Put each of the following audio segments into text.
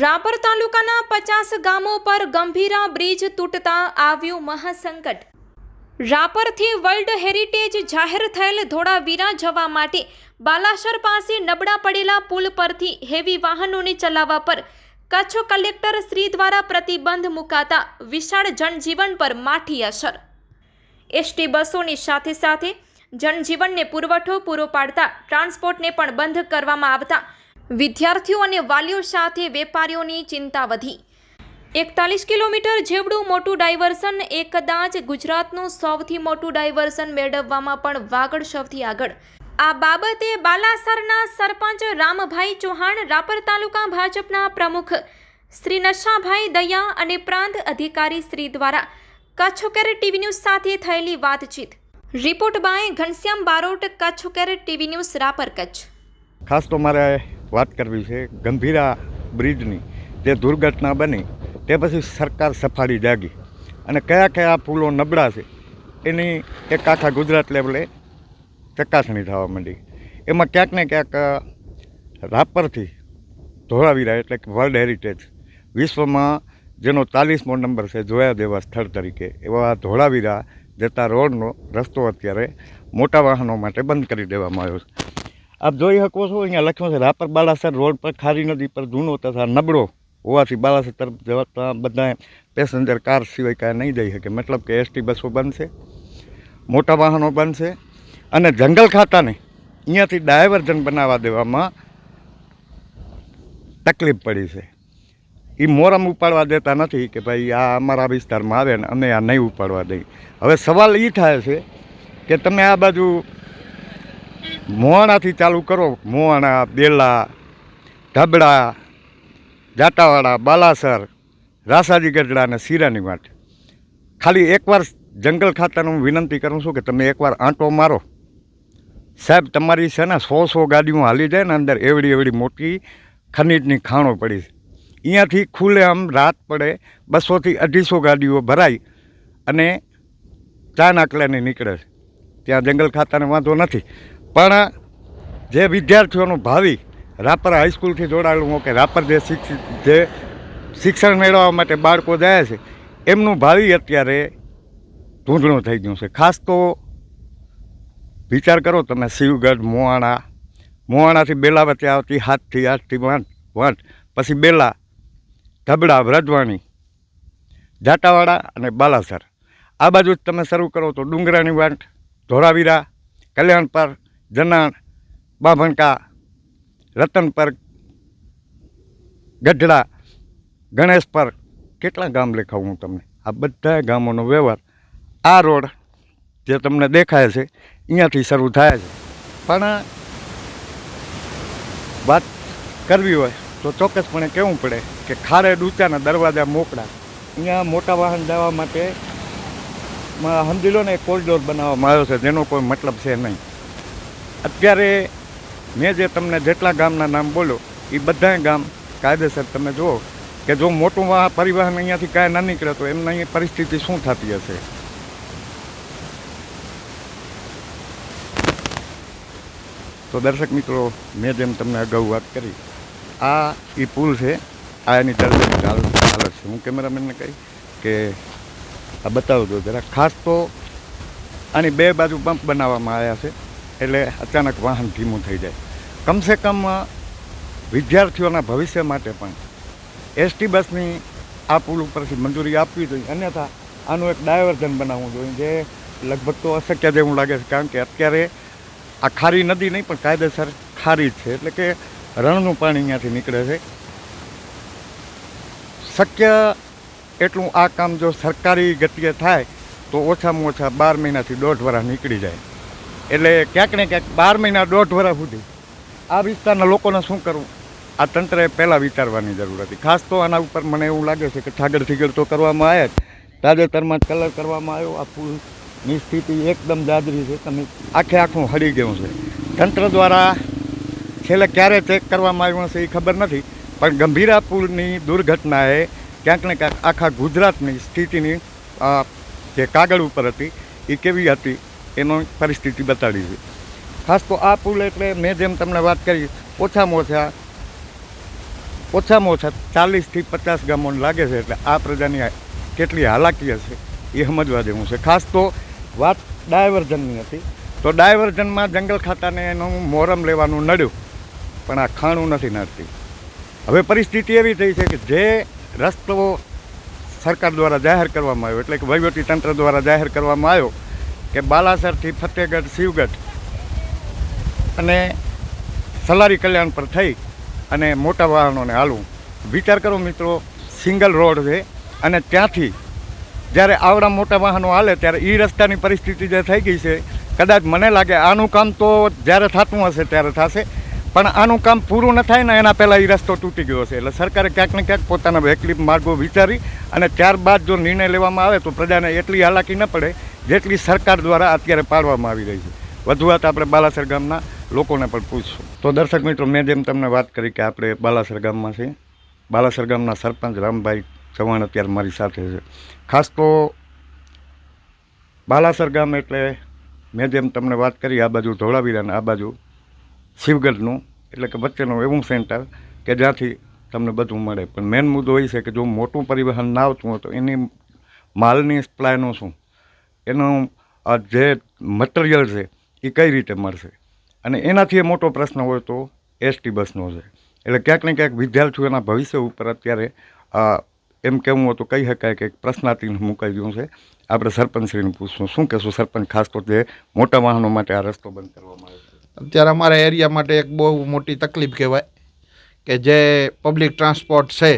રાપર તાલુકાના પચાસ ગામો પર ગંભીરા બ્રિજ તૂટતા આવ્યું મહાસંકટ. રાપરથી વર્લ્ડ હેરિટેજ જાહેર થયેલ ધોળાવીરા જવા માટે બાલાસર પાસે નબળા પડેલા પુલ પરથી હેવી વાહનોને ચલાવવા પર કચ્છ કલેક્ટર શ્રી દ્વારા પ્રતિબંધ મુકાતા વિશાળ જનજીવન પર માઠી અસર. એસટી બસોની સાથે સાથે જનજીવનને પુરવઠો પૂરો પાડતા ટ્રાન્સપોર્ટને પણ બંધ કરવામાં આવતા વિદ્યાર્થીઓ અને વાલીઓ સાથે વેપારીઓની ચિંતા વધી. એકતાલીસ કિલોમીટર જેવડું મોટું ડાયવર્સન એ કદાચ ગુજરાતનું સૌથી મોટું ડાયવર્સન મેળવવામાં પણ વાગડ સૌથી આગળ. આ બાબતે બાલાસરના સરપંચ રામભાઈ ચૌહાણ, રાપર તાલુકા ભાજપના પ્રમુખ શ્રી નશાભાઈ દયા અને પ્રાંત અધિકારી શ્રી દ્વારા કચ્છોકેર ટીવી ન્યૂઝ સાથે થયેલી વાતચીત. રિપોર્ટ બાય ઘનશ્યામ બારોટ, કચ્છોકેર ટીવી ન્યૂઝ, રાપર કચ્છ. ખાસ તો મારે વાત કરવી છે ગંભીરા બ્રિજની, જે દુર્ઘટના બની, તે પછી સરકાર સફાળી જાગી. અને કયા કયા પુલો નબળા છે, એની એક આખા ગુજરાત લેવલે ચકાસણી થવા માંડી. એમાં ક્યાંક ને ક્યાંક રાપરથી ધોળાવીરા એટલે કે વર્લ્ડ હેરિટેજ, વિશ્વમાં જેનો ચાલીસમો નંબર છે જોયા દેવા સ્થળ તરીકે, એવા ધોળાવીરા જતા રોડનો રસ્તો અત્યારે મોટા વાહનો માટે બંધ કરી દેવામાં આવ્યો છે. આપ જોઈ શકો છો, અહીંયા લખ્યું છે, રાપર બાલાસર રોડ પર ખારી નદી પર જૂનો તથા નબળો હોવાથી બાલાસર તરફ જવા બધા પેસેન્જર કાર સિવાય કાંઈ નહીં જઈ શકે. મતલબ કે એસટી બસો બનશે, મોટા વાહનો બનશે અને જંગલ ખાતાને અહીંયાથી ડાયવર્ઝન બનાવવા દેવામાં તકલીફ પડી છે. એ મોરમ ઉપાડવા દેતા નથી કે ભાઈ આ અમારા વિસ્તારમાં આવે ને અમે આ નહીં ઉપાડવા દઈએ. હવે સવાલ એ થાય છે કે તમે આ બાજુ મોહાણાથી ચાલુ કરો. મોહાણા, બેલા, ઢબડા, જાટાવાડા, બાલાસર, રાસાજી ગઢડા અને શીરાની માટે ખાલી એકવાર જંગલ ખાતાનું હું વિનંતી કરું છું કે તમે એકવાર આંટો મારો. સાહેબ, તમારી છે ને સો સો ગાડીઓ હાલી જાય ને અંદર એવડી એવડી મોટી ખનીજની ખાણો પડી છે. અહીંયાથી ખુલ્લે આમ રાત પડે, બસોથી અઢીસો ગાડીઓ ભરાઈ અને ચા નાકલાની નીકળે છે. ત્યાં જંગલ ખાતાને વાંધો નથી. પણ જે વિદ્યાર્થીઓનું ભાવિ રાપર હાઈસ્કૂલથી જોડાયેલું હોય કે રાપર જે શિક્ષિત જે શિક્ષણ મેળવવા માટે બાળકો જાય છે, એમનું ભાવિ અત્યારે ધૂંધળું થઈ ગયું છે. ખાસ તો વિચાર કરો તમે શિવગઢ મોવાણા મોવાણાથી બેલા વચ્ચે આવતી હાથથી આઠથી વાંટ વાંટ પછી બેલા ધબડા વ્રજવાણી, જાટાવાડા અને બાલાસર. આ બાજુ તમે શરૂ કરો તો ડુંગરાની વાંટ ધોળાવીરા કલ્યાણપર જનાણ બાભણકા રતનપર ગઢડા ગણેશપર કેટલા ગામ લેખાવું હું તમને? આ બધા ગામોનો વ્યવહાર, આ રોડ જે તમને દેખાય છે, અહીંયાથી શરૂ થાય છે. પણ વાત કરવી હોય તો ચોક્કસપણે કહેવું પડે કે ખારે ડૂચાના દરવાજા મોકળા. અહીંયા મોટા વાહન જવા માટે સમજી લો ને કોરિડોર બનાવવામાં આવ્યો છે, જેનો કોઈ મતલબ છે નહીં. અત્યારે મેં જે તમને જેટલા ગામના નામ બોલ્યો, એ બધા ગામ કાયદેસર તમે જુઓ કે જો મોટું વાહ પરિવહન અહીંયાથી કાંઈ ના નીકળે તો એમની અહીં પરિસ્થિતિ શું થતી હશે? તો દર્શક મિત્રો, મેં જેમ તમને અગાઉ વાત કરી, આ એ પુલ છે, આ એની જલ્દીની હાલત છે. હું કેમેરામેનને કહી કે આ બતાવજો જરા. ખાસ તો આની બે બાજુ પંપ બનાવવામાં આવ્યા છે. એટલે અચાનક વાહન ધીમું થઈ જાય. કમસે કમ વિદ્યાર્થીઓના ભવિષ્ય માટે પણ. એસટી બસની આ પુલ ઉપરથી મંજૂરી આપવી જોઈએ. અન્યથા, આનું એક ડાયવર્ઝન બનાવવું જોઈએ, જે લગભગ તો અશક્ય જેવું લાગે છે, કારણ કે અત્યારે આ ખારી નદી નહીં, પણ કાયદેસર ખારી જ છે. એટલે કે રણનું પાણી અહીંયાથી નીકળે છે. શક્ય એટલું આ કામ જો સરકારી ગતિએ થાય, તો ઓછામાં ઓછા બાર મહિનાથી દોઢ વર્ષ નીકળી જાય. એટલે ક્યાંક ને ક્યાંક બાર મહિના દોઢ વર્ષ સુધી આ વિસ્તારના લોકોને શું કરવું આ તંત્રએ પહેલાં વિચારવાની જરૂર હતી. ખાસ તો આના ઉપર મને એવું લાગે છે કે ઠાગર થીગર તો કરવામાં આવ્યા જ. તાજેતરમાં કલર કરવામાં આવ્યો. આ પુલની સ્થિતિ એકદમ દાદરી છે. તમે આખે આખું હળી ગયું છે. તંત્ર દ્વારા છેલ્લે ક્યારે ચેક કરવામાં આવ્યું હશે એ ખબર નથી, પણ ગંભીરા પુલની દુર્ઘટનાએ ક્યાંક ને ક્યાંક આખા ગુજરાતની સ્થિતિની જે કાગળ ઉપર હતી, એ કેવી હતી? એનો પરિસ્થિતિ બતાડી છે. ખાસ તો આ પુલ એટલે મેં જેમ તમને વાત કરી, ઓછામાં ઓછા ઓછામાં ઓછા ચાલીસથી પચાસ ગામોને લાગે છે એટલે આ પ્રજાની કેટલી હાલાકી હશે એ સમજવા જેવું છે. ખાસ તો વાત ડાયવર્ઝનની હતી. તો ડાયવર્ઝનમાં જંગલ ખાતાને એનું મોરમ લેવાનું નડ્યું, પણ આ ખાણું નથી નડતી. હવે પરિસ્થિતિ એવી થઈ છે કે જે રસ્તો સરકાર દ્વારા જાહેર કરવામાં આવ્યો, એટલે કે વહીવટી તંત્ર દ્વારા જાહેર કરવામાં આવ્યો કે બાલાસરથી ફતેહગઢ શિવગઢ. અને સલારી કલ્યાણ પર થઈ અને મોટા વાહનોને હાલવું વિચાર કરો મિત્રો, સિંગલ રોડ છે અને ત્યાંથી જ્યારે આવડા મોટા વાહનો હાલે ત્યારે એ રસ્તાની પરિસ્થિતિ જે થઈ ગઈ છે, કદાચ મને લાગે આનું કામ તો જ્યારે થતું હશે ત્યારે થશે, પણ આનું કામ પૂરું ન થાય ને એના પહેલાં એ રસ્તો તૂટી ગયો છે એટલે સરકારે ક્યાંક ને ક્યાંક પોતાના વૈકલ્પિક માર્ગો વિચારી અને ત્યારબાદ જો નિર્ણય લેવામાં આવે તો પ્રજાને એટલી હાલાકી ન પડે જેટલી સરકાર દ્વારા અત્યારે પાડવામાં આવી રહી છે. વધુ વાત આપણે બાલાસર ગામના લોકોને પણ પૂછશું. તો દર્શક મિત્રો, મેં જેમ તમને વાત કરી કે આપણે બાલાસર ગામમાં છીએ. બાલાસર ગામના સરપંચ રામભાઈ ચૌહાણ અત્યારે મારી સાથે છે. ખાસ તો બાલાસર ગામ એટલે મેં જેમ તમને વાત કરી, આ બાજુ ધોળાવીરા આ બાજુ શિવગઢનું, એટલે કે વચ્ચેનું એવું સેન્ટર કે જ્યાંથી તમને બધું મળે. પણ મેઇન મુદ્દો એ છે કે જો મોટું પરિવહન ના આવતું હોય તો એની માલની સપ્લાયનું શું? એનું આ જે મટીરિયલ છે, એ કઈ રીતે મળશે? અને એનાથી એ મોટો પ્રશ્ન હોય તો એસટી બસનો છે. એટલે ક્યાંક ને ક્યાંક વિદ્યાર્થીઓના ભવિષ્ય ઉપર અત્યારે એમ કહેવું તો કહી શકાય કે એક પ્રશ્નાર્થિ મુકાઈ ગયું છે. આપણે સરપંચશ્રીને પૂછશું, શું કહેશું સરપંચ, ખાસ તો જે મોટા વાહનો માટે આ રસ્તો બંધ કરવામાં આવ્યો છે? અત્યારે અમારા એરિયા માટે એક બહુ મોટી તકલીફ કહેવાય કે જે પબ્લિક ટ્રાન્સપોર્ટ છે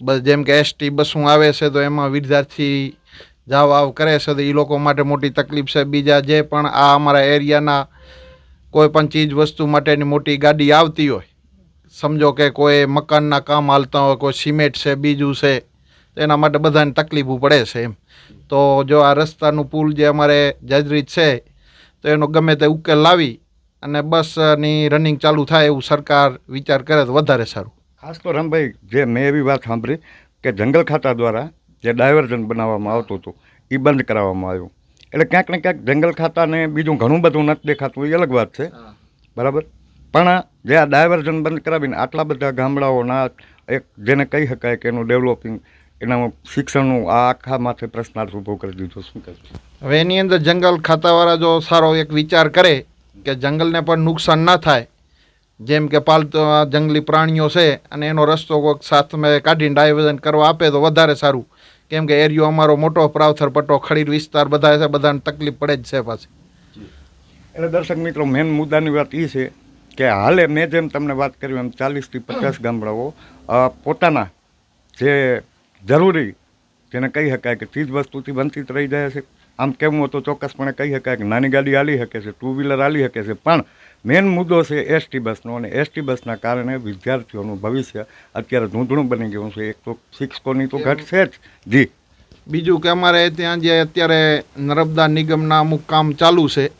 બસ જેમ કે એસટી બસો આવે છે, તો એમાં વિદ્યાર્થી જાવ આવ કરે છે તો એ લોકો માટે મોટી તકલીફ છે. બીજા જે પણ આ અમારા એરિયાના કોઈ પણ ચીજ વસ્તુ માટેની મોટી ગાડી આવતી હોય, સમજો કે કોઈ મકાનના કામ હાલતા હોય, કોઈ સિમેન્ટ છે, બીજું છે એના માટે બધાને તકલીફો પડે છે એમ. તો જો આ રસ્તાનું પુલ જે અમારે જજરીત છે, તો એનો ગમે તે ઉકેલ લાવી અને બસની રનિંગ ચાલુ થાય એવું સરકાર વિચાર કરે તો વધારે સારું. ખાસ તો રામભાઈ, જે મેં એવી વાત સાંભળી કે જંગલ ખાતા દ્વારા જે ડાયવર્ઝન બનાવવામાં આવતું હતું એ બંધ કરાવવામાં આવ્યું. એટલે ક્યાંક ને ક્યાંક જંગલ ખાતાને બીજું ઘણું બધું નથી દેખાતું એ અલગ વાત છે. બરાબર? પણ જે આ ડાયવર્ઝન બંધ કરાવીને આટલા બધા ગામડાઓના એક જેને કહી શકાય કે એનું ડેવલપિંગ એના શિક્ષણનું આ આખા માથે પ્રશ્નાર્થ ઊભો કરી દીધો શું કહેશો હવે એની અંદર જંગલ ખાતાવાળા જો સારો એક વિચાર કરે કે જંગલને પણ નુકસાન ના થાય જેમ કે પાલતુ આ જંગલી પ્રાણીઓ છે અને એનો રસ્તો કોઈક સાથમાં કાઢીને ડાયવર્ઝન કરવા આપે તો વધારે સારું. કેમ કે એરિયો અમારો મોટો, પ્રાવથર પટ્ટો, ખડીર વિસ્તાર બધા છે, બધાને તકલીફ પડે જ છે પાછી. એટલે દર્શક મિત્રો, મેન મુદ્દાની વાત એ છે કે હાલે મેં જેમ તમને વાત કરી એમ ચાલીસથી પચાસ ગામડાઓ પોતાના જે જરૂરી, જેને કહી શકાય કે ચીજ વસ્તુથી વંચિત રહી જાય છે. આમ કેવું હતું ચોક્કસપણે કહી શકાય કે નાની ગાડી હાલી શકે છે ટુ વ્હીલર હાલી શકે છે, પણ મેન મુદ્દો છે એસટી બસનો અને એસટી બસના કારણે વિદ્યાર્થીઓનું ભવિષ્ય અત્યારે ધૂંધળું બની ગયું છે. એક તો શિક્ષકોની તો ઘટ છે જ. જી. બીજું કે અમારે ત્યાં જે અત્યારે નર્મદા નિગમના અમુક કામ ચાલુ છે,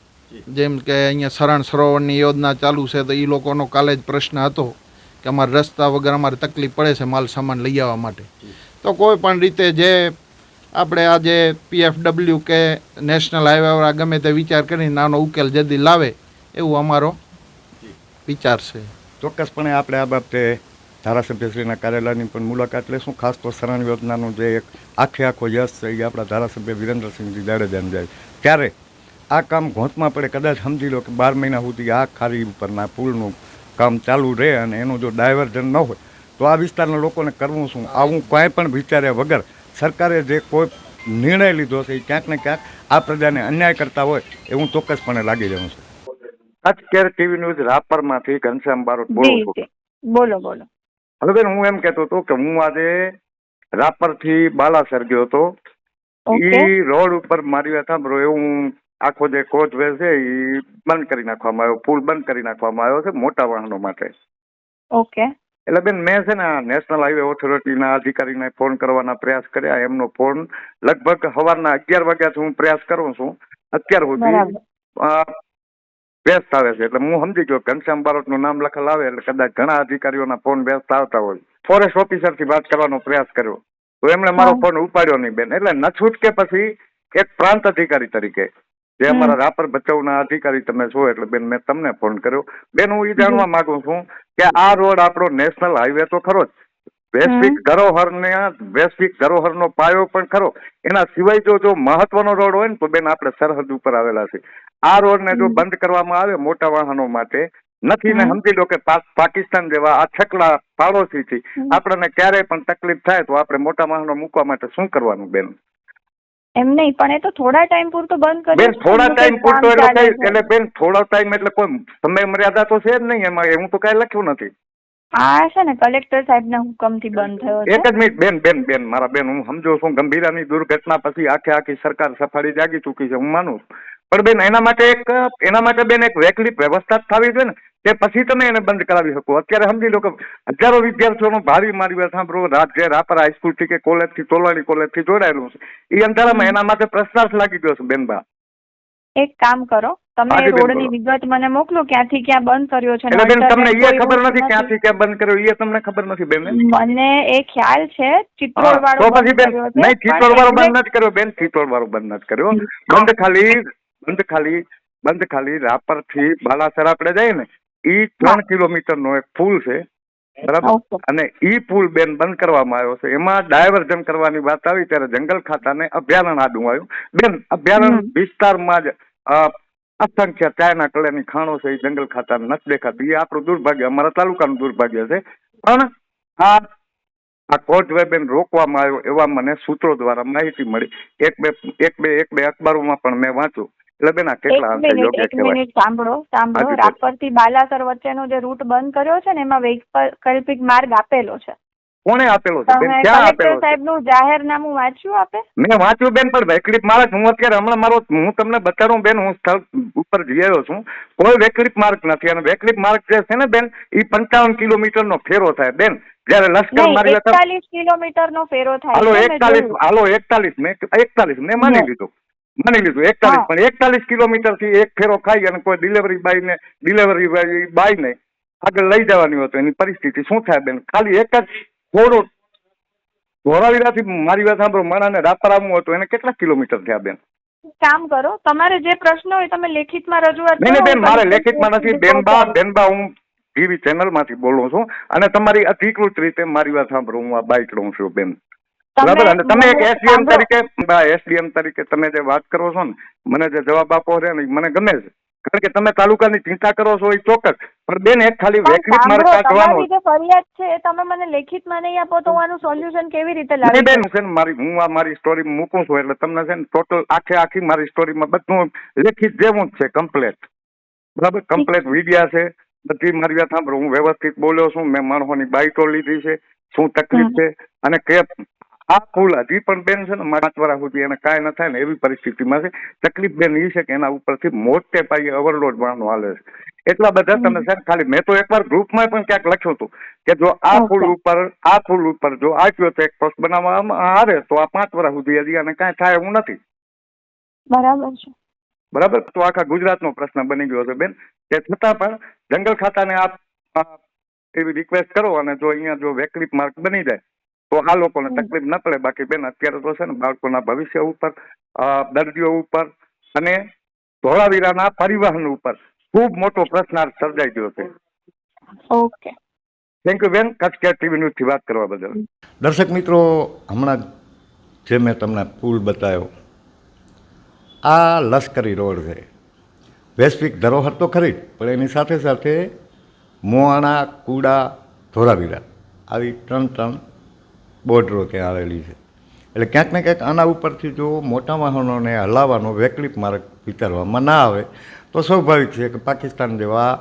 જેમ કે અહીંયા શરણ સરોવરની યોજના ચાલુ છે, તો એ લોકોનો કાલે જ પ્રશ્ન હતો કે અમારે રસ્તા વગર અમારે તકલીફ પડે છે માલ સામાન લઈ આવવા માટે. તો કોઈ પણ રીતે જે આપણે આજે પીએફડબલ્યુ કે નેશનલ હાઈવેવાળા ગમે તે વિચાર કરીને નાનો ઉકેલ જલ્દી લાવે એવું અમારો વિચાર છે. ચોક્કસપણે આપણે આ બાબતે ધારાસભ્યશ્રીના કાર્યાલયની પણ મુલાકાત લઈશું. ખાસ તો શરણ યોજનાનું જે એક આખે આખો યશ છે એ આપણા ધારાસભ્ય વિરેન્દ્રસિંહજી જાડેજાને જાય. ત્યારે આ કામ ઘોંચમાં પડે કદાચ સમજી લો કે બાર મહિના સુધી આ ખારી ઉપરના પુલનું કામ ચાલુ રહે અને એનું જો ડાયવર્ઝન ન હોય તો આ વિસ્તારના લોકોને કરવું શું? આવું કાંઈ પણ વિચાર્યા વગર સરકારે જે કોઈ નિર્ણય લીધો છે એ ક્યાંક ને ક્યાંક આ પ્રજાને અન્યાય કરતા હોય એવું ચોક્કસપણે લાગી જવું છે. કેર ટીવી ન્યૂઝ રાપરમાંથી ઘનશ્યામ બારોટ બોલું છું. બોલો બોલો. હવે બેન હું એમ કહેતો હતો કે હું આજે રાપરથી બાલાસર ગયો હતો. ઈ રોડ ઉપર મારી વાત સાંભળો એવું આખો જે કોચ વે છે એ બંધ કરી નાખવામાં આવ્યો પુલ બંધ કરી નાખવામાં આવ્યો છે મોટા વાહનો માટે. ઓકે. એટલે બેન મેં છે ને નેશનલ હાઈવે ઓથોરિટીના અધિકારીને ફોન કરવાના પ્રયાસ કર્યા એમનો ફોન લગભગ સવારના અગિયાર વાગ્યાથી હું પ્રયાસ કરું છું. અત્યાર સુધી વ્યસ્ત આવે છે. એટલે હું સમજી ગયો ઘનશ્યામ બારોટનું નામ લખેલ આવે એટલે કદાચ ઘણા અધિકારીઓના ફોન વ્યસ્ત આવતા હોય. ફોરેસ્ટ ઓફિસરથી વાત કરવાનો પ્રયાસ કર્યો. તો એમણે મારો ફોન ઉપાડ્યો નહીં બેન. એટલે ન છૂટકે પછી એક પ્રાંત અધિકારી તરીકે. જે અમારા રાપર ભચાઉના અધિકારી તમે છો એટલે બેન મેં તમને ફોન કર્યો. બેન હું એ જાણવા માંગુ છું કે આ રોડ આપણો નેશનલ હાઈવે તો ખરો જ. વૈશ્વિક ધરોહરને વૈશ્વિક ધરોહરનો પાયો પણ ખરો. એના સિવાય જો જો મહત્વનો રોડ હોય ને તો બેન આપણે સરહદ ઉપર આવેલા છે. આ રોડને જો બંધ કરવામાં આવે મોટા વાહનો માટે નથી ને સમજી લો કે પાકિસ્તાન જેવા આ છકડા પાડોશી થી આપણને ક્યારેય પણ તકલીફ થાય તો આપણે મોટા વાહનો મૂકવા માટે શું કરવાનું બેન? એમ નહીં પણ એ તો થોડા ટાઈમ પૂરતો બંધ કરી બેન થોડા ટાઈમ પૂરતો એટલે કઈ એટલે બેન થોડા ટાઈમ એટલે કોઈ સમય મર્યાદા તો છે જ નહીં એમાં એવું તો કઈ લખ્યું નથી. આ છે ને કલેક્ટર સાહેબના હુકમથી બંધ થયો એક જ મિનિટ બેન બેન બેન મારા બેન હું સમજો છું ગંભીરાની દુર્ઘટના પછી આખે આખી સરકાર સફાળી જાગી ચૂકી છે હું માનું છું. પણ બેન એના માટે એક એના માટે બેન એક વૈકલ્પિક વ્યવસ્થા જ થવી જોઈએ ને. તે પછી તમે એને બંધ કરાવી શકો. અત્યારે સમજી લો કે હજારો વિદ્યાર્થીઓનો ભારી મારી વાત સાંભળો. જે રાપર હાઈસ્કૂલથી કે કોલેજથી તોલાણી કોલેજથી જોડાયેલું છે. એ અંધારામાં એના માટે પ્રશ્નાર્થ લાગી ગયો છે બેનબા એક કામ કરો. તમે રોડની વિગત મને મોકલો ક્યાંથી ક્યાં બંધ કર્યો છે એટલે બેન તમને એ ખબર નથી ક્યાંથી ક્યાં બંધ કર્યો એ તમને ખબર નથી બેન મને એ ખ્યાલ છે ચિત્રોડ વાળો તો પછી બેન નહીં ચિત્તોડ વાળો બંધ નથી કર્યો બેન ચિત્તોડ વાળો બંધ નથી કર્યો. બંધ ખાલી બંધ ખાલી બંધ ખાલી રાપરથી બાલાસર આપણે જઈએ ને ઈ ત્રણ કિલોમીટર નો એક પુલ છે બરાબર? અને ઈ પુલ બેન બંધ કરવામાં આવ્યો છે. એમાં ડાયવર્ઝન કરવાની વાત આવી ત્યારે જંગલ ખાતાને અભયારણ્ય આડું આવ્યું. બેન અભયારણ્ય વિસ્તારમાં જ અસંખ્ય ચાયના કલેની ખાણો છે એ જંગલ ખાતા નથી દેખાતી. એ આપણું દુર્ભાગ્ય અમારા તાલુકાનું દુર્ભાગ્ય છે. પણ આ આ કોર્ટ વેબેન રોકવામાં આવ્યો એવા મને સૂત્રો દ્વારા માહિતી મળી. એક બે એક બે એક બે અખબારોમાં પણ મેં વાંચ્યું. એટલે બેન આ કેટલા અંશે યોગ્ય કહેવાય? મિનિટ સાંભળો સાંભળો. હાજી, રાપરથી બાલાસર વચ્ચેનો જે રૂટ બંધ કર્યો છે ને એમાં વૈકલ્પિક માર્ગ આપેલો છે. કોણે આપેલો છે? બેન ક્યાં આપેલો છે? સાહેબનું જાહેરનામું વાંચ્યું આપે? મેં વાંચ્યું બેન પણ વૈકલ્પિક માર્ગ હું અત્યારે હમણાં મારો હું તમને બતાડું બેન હું સ્થળ ઉપર જઈ આવ્યો છું. કોઈ વૈકલ્પિક માર્ગ નથી. અને વૈકલ્પિક માર્ગ જે છે ને બેન એ પંચાવન કિલોમીટર નો ફેરો થાય. બેન જયારે લશ્કર મારી એકતાલીસ કિલોમીટર નો ફેરો થાય હાલો એકતાલીસ હાલો એકતાલીસ મેં એકતાલીસ મેં માની. લીધું. માની લીધું એકતાલીસ. પણ એકતાલીસ કિલોમીટરથી એક ફેરો ખાઈ અને કોઈ ડિલિવરી બાય ને ડિલિવરી બાય ને આગળ લઈ જવાની હોય તો એની પરિસ્થિતિ શું થાય બેન ખાલી એક જ થોડો ધોરાવીરાથી મારી વાત સાંભળો માણાને રાપર આવવું હોય તો એને કેટલા કિલોમીટર થયા બેન કામ કરો તમારે જે પ્રશ્ન હોય તમે લેખિતમાં રજૂઆત નહીં બેન મારે લેખિતમાં નથી બેનબા. બેનબા હું ટીવી ચેનલમાંથી બોલું છું અને તમારી અધિકૃત રીતે મારી વાત સાંભળો હું આ બાઇક લઉં છું બેન બરાબર અને તમે એક એસડીએમ. તરીકે એસડીએમ તરીકે તમે જે વાત કરો છો ને મને જે જવાબ આપો છે ને મને ગમે છે. કારણ કે તમે તાલુકાની ચિંતા કરો છો એ ચોક્કસ પણ બેન એક ખાલી માર્ગ સાંભળો, કાઢવાનો તમારી ફરિયાદ છે એ તમે મને લેખિતમાં નહીં આપો તો હું આનું સોલ્યુશન કેવી રીતે લાવી બેન છે ને મારી હું આ મારી સ્ટોરી મૂકું છું એટલે તમને છે ને ટોટલ આખે આખી મારી સ્ટોરીમાં બધું લેખિત જેવું જ છે કમ્પ્લેટ બરાબર કમ્પ્લેટ વિડિયા છે બધી મારી વાત સાંભળો. હું વ્યવસ્થિત બોલ્યો છું મેં માણસોની બાઈટો લીધી છે શું તકલીફ છે અને કે આ ફૂલ હજી પણ બેન છે ને પાંચ વર્ષ સુધી એને કાંઈ ન થાય ને એવી પરિસ્થિતિમાં છે. તકલીફ બેન એ છે કે એના ઉપરથી મોટે પાયે ઓવરલોડ વાહનો હાલે છે. એટલા બધા તમે સાહેબ ખાલી મેં તો એકવાર ગ્રુપમાં પણ ક્યાંક લખ્યું હતું કે જો આ ફૂલ ઉપર આ ફૂલ ઉપર જો આપ્યો તો એક પોસ્ટ બનાવવામાં આવે તો આ પાંચ વર્ષ સુધી હજી અને કાંઈ થાય એવું નથી. બરાબર છે. બરાબર? તો આખા ગુજરાતનો પ્રશ્ન બની ગયો છે બેન. તે છતાં પણ જંગલ ખાતાને આપ એવી રિક્વેસ્ટ કરો અને જો અહીંયા જો વૈકલ્પિક માર્ગ બની જાય તો આ લોકોને તકલીફ ન પડે. બાકી બેન અત્યારે તો છે ને બાળકોના ભવિષ્ય ઉપર દર્દીઓ ઉપર અને ધોળાવીરાના પરિવહન ઉપર ખૂબ મોટો પ્રશ્નાર્થ સર્જાઈ ગયો છે. ઓકે. થેન્ક યુ બેન. કચ્છ કેર ટીવી ન્યૂઝથી વાત કરવા બદલ. દર્શક મિત્રો હમણાં જે મેં તમને પુલ બતાવ્યો આ લશ્કરી રોડ છે. વૈશ્વિક ધરોહર તો ખરી પણ એની સાથે સાથે મોહાણા કુડા ધોરાવીરા આવી ત્રણ ત્રણ બોર્ડરો ત્યાં આવેલી છે. એટલે ક્યાંક ને ક્યાંક આના ઉપરથી જો મોટા વાહનોને હલાવવાનો વૈકલ્પિક માર્ગ વિચારવામાં ના આવે, તો સ્વાભાવિક છે કે પાકિસ્તાન જેવા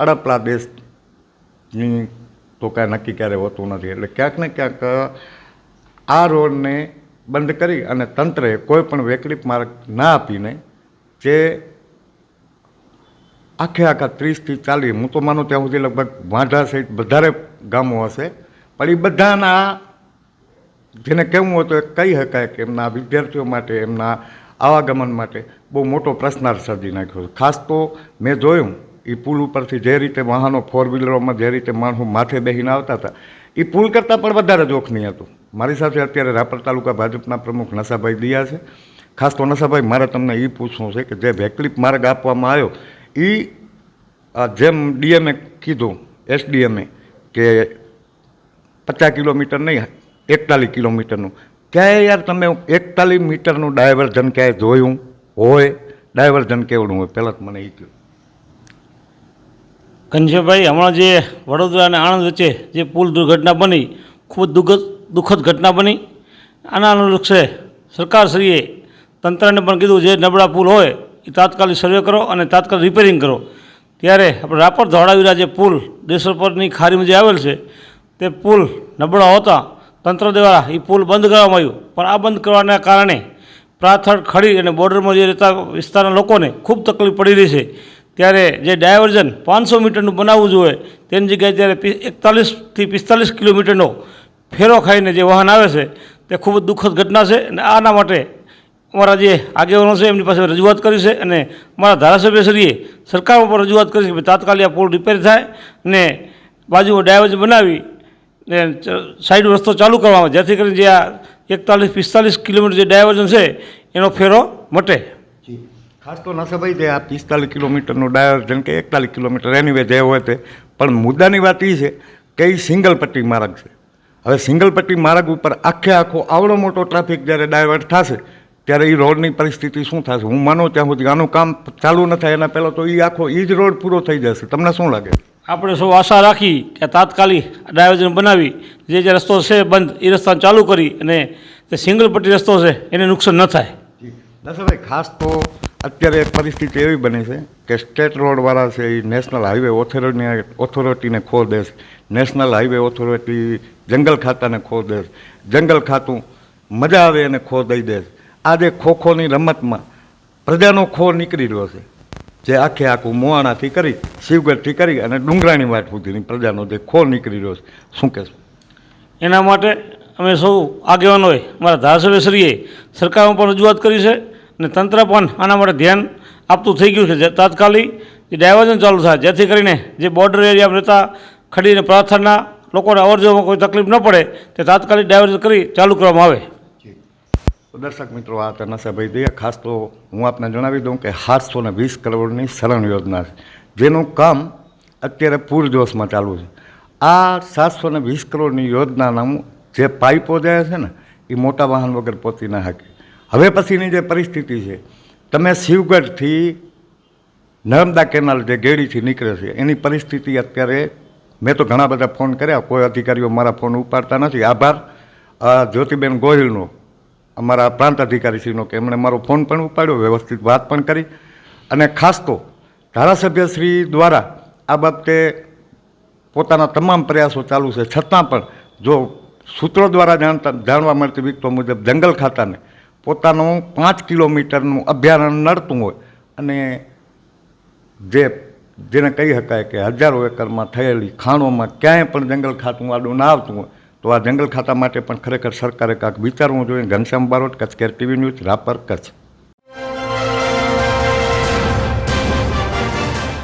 અડપલા દેશની તો કાંઈ નક્કી ક્યારે હોતું નથી. એટલે ક્યાંક ને ક્યાંક આ રોડને બંધ કરી અને તંત્રએ કોઈ પણ વૈકલ્પિક માર્ગ ના આપીને જે આખે આખા ત્રીસથી ચાલીસ, હું તો માનું ત્યાં સુધી લગભગ વાંઢા સહિત વધારે ગામો હશે, પણ એ બધાના જેને કહેવું હોય તો કહી શકાય કે એમના વિદ્યાર્થીઓ માટે, એમના આવાગમન માટે બહુ મોટો પ્રશ્નાર્થ સર્જી નાખ્યો છે. ખાસ તો મેં જોયું એ પુલ ઉપરથી જે રીતે વાહનો ફોર વ્હીલરોમાં જે રીતે માણસો માથે બેસીને આવતા હતા એ પુલ કરતાં પણ વધારે જોખમી હતું. મારી સાથે અત્યારે રાપર તાલુકા ભાજપના પ્રમુખ નશાભાઈ દિયા છે. ખાસ તો નશાભાઈ, મારે તમને એ પૂછવું છે કે જે વૈકલ્પિક માર્ગ આપવામાં આવ્યો એ જેમ ડીએમએ કીધું, એસડીએમએ, કે પચાસ કિલોમીટર નહીં એકતાલીસ કિલોમીટરનું. ક્યાંય યાર તમે એકતાલીસ મીટરનું ડાયવર્ઝન ક્યાંય જોયું હોય? ડાયવર્ઝન કેવડું હોય? પહેલાં મને એ કહ્યું ઘનશ્યામભાઈ, હમણાં જે વડોદરા અને આણંદ વચ્ચે જે પુલ દુર્ઘટના બની, ખૂબ દુઃખદ દુઃખદ ઘટના બની. આના અનુલક્ષે સરકારશ્રીએ તંત્રને પણ કીધું, જે નબળા પુલ હોય, એ તાત્કાલિક સર્વે કરો અને તાત્કાલિક રિપેરિંગ કરો. ત્યારે આપણે રાપર ધોળાવીરા જે પુલ દેશર પરની ખારીમાં જે આવેલ છે, તે પુલ નબળા હોતા તંત્ર દ્વારા એ પુલ બંધ કરવામાં આવ્યું. પણ આ બંધ કરવાના કારણે પ્રાથળ ખડી અને બોર્ડરમાં જે રહેતા વિસ્તારના લોકોને ખૂબ તકલીફ પડી રહી છે. ત્યારે જે ડાયવર્ઝન પાંચસો મીટરનું બનાવવું જોઈએ, તેની જગ્યાએ ત્યારે એકતાલીસથી પિસ્તાલીસ કિલોમીટરનો ફેરો ખાઈને જે વાહન આવે છે, તે ખૂબ જ દુઃખદ ઘટના છે અને આના માટે અમારા જે આગેવાનો છે, એમની પાસે રજૂઆત કરી છે અને અમારા ધારાસભ્યશ્રીએ સરકાર ઉપર રજૂઆત કરી છે કે તાત્કાલિક પુલ રિપેર થાય અને બાજુમાં ડાયવર્ઝન બનાવી ને સાઈડ રસ્તો ચાલુ કરવામાં જેથી કરીને જે આ એકતાલીસ, પિસ્તાલીસ કિલોમીટર જે ડાયવર્ઝન છે, એનો ફેરો મટે. ખાસ તો નાસાભાઈ જે આ પિસ્તાલીસ કિલોમીટરનું ડાયવર્ઝન કે એકતાલીસ કિલોમીટર એની જે હોય તે. પણ મુદ્દાની વાત એ છે કે એ સિંગલ પટ્ટી માર્ગ છે. હવે સિંગલ પટ્ટી માર્ગ ઉપર આખે આખો આવડો મોટો ટ્રાફિક જ્યારે ડાયવર્ટ થશે, ત્યારે એ રોડની પરિસ્થિતિ શું થશે? હું માનું ત્યાં સુધી આનું કામ ચાલુ ન થાય એના પહેલાં તો એ આખો એ જ રોડ પૂરો થઈ જશે. તમને શું લાગે? આપણે સૌ આશા રાખી કે તાત્કાલિક ડાયવર્જન બનાવી, જે જે રસ્તો છે બંધ, એ રસ્તા ચાલુ કરી અને જે સિંગલ પટ્ટી રસ્તો છે એને નુકસાન ન થાય. નશાભાઈ ખાસ તો અત્યારે પરિસ્થિતિ એવી બની છે કે સ્ટેટ રોડવાળા છે એ નેશનલ હાઈવે ઓથોરિટીને ઓથોરિટીને ખો દે નેશનલ હાઈવે ઓથોરિટી જંગલ ખાતાને ખો દે જંગલ ખાતું મજા આવે એને ખો દઈ દે છે. ખો ખોની રમતમાં પ્રજાનો ખો નીકળી રહ્યો છે. જે આખે આખું મોવાણાથી કરી, શિવગઢથી કરી અને ડુંગરાણી વાટ સુધીની પ્રજાનો જે ખો નીકળી રહ્યો છે. શું કહેશો? એના માટે અમે સૌ આગેવાનોએ અમારા ધારાસભ્યશ્રીએ સરકારમાં પણ રજૂઆત કરી છે અને તંત્ર પણ આના માટે ધ્યાન આપતું થઈ ગયું છે. તાત્કાલિક જે ડાયવર્ઝન ચાલુ થાય, જેથી કરીને જે બોર્ડર એરિયામાં રહેતા ખડીને પ્રાર્થના લોકોને અવર જવરમાં કોઈ તકલીફ ન પડે, તે તાત્કાલિક ડાયવર્ઝન કરી ચાલુ કરવામાં આવે. દર્શક મિત્રો, આ હતા દઈએ ખાસ તો હું આપને જણાવી દઉં કે સાતસો ને વીસ કરોડની શરણ યોજના છે. જેનું કામ અત્યારે પૂરજોશમાં ચાલુ છે. આ સાતસો ને વીસ કરોડની યોજનાનું જે પાઇપો જાય છે ને, એ મોટા વાહન વગર પહોંચી ના શકે. હવે પછીની જે પરિસ્થિતિ છે, તમે શિવગઢથી નર્મદા કેનાલ જે ગેડીથી નીકળે છે, એની પરિસ્થિતિ અત્યારે મેં તો ઘણા બધા ફોન કર્યા, કોઈ અધિકારીઓ મારા ફોન ઉપાડતા નથી. આભાર. જ્યોતિબેન ગોહિલનો અમારા પ્રાંત અધિકારીશ્રીનો કે એમણે મારો ફોન પણ ઉપાડ્યો, વ્યવસ્થિત વાત પણ કરી. અને ખાસ તો ધારાસભ્યશ્રી દ્વારા આ બાબતે પોતાના તમામ પ્રયાસો ચાલુ છે. છતાં પણ જો સૂત્રો દ્વારા જાણતા જાણવા મળતી વિગતો મુજબ જંગલ ખાતાને પોતાનું પાંચ કિલોમીટરનું અભયારણ્ય નડતું હોય અને જે જેને કહી શકાય કે હજારો એકરમાં થયેલી ખાણોમાં ક્યાંય પણ જંગલ ખાતું આડું ના આવતું હોય તો આ જંગલ ખાતા માટે પણ ખરેખર સરકારે કાંઈક વિચારવું જોઈએ. Ghanshyam Barot, Kutch care TV news, Rapar, Kutch.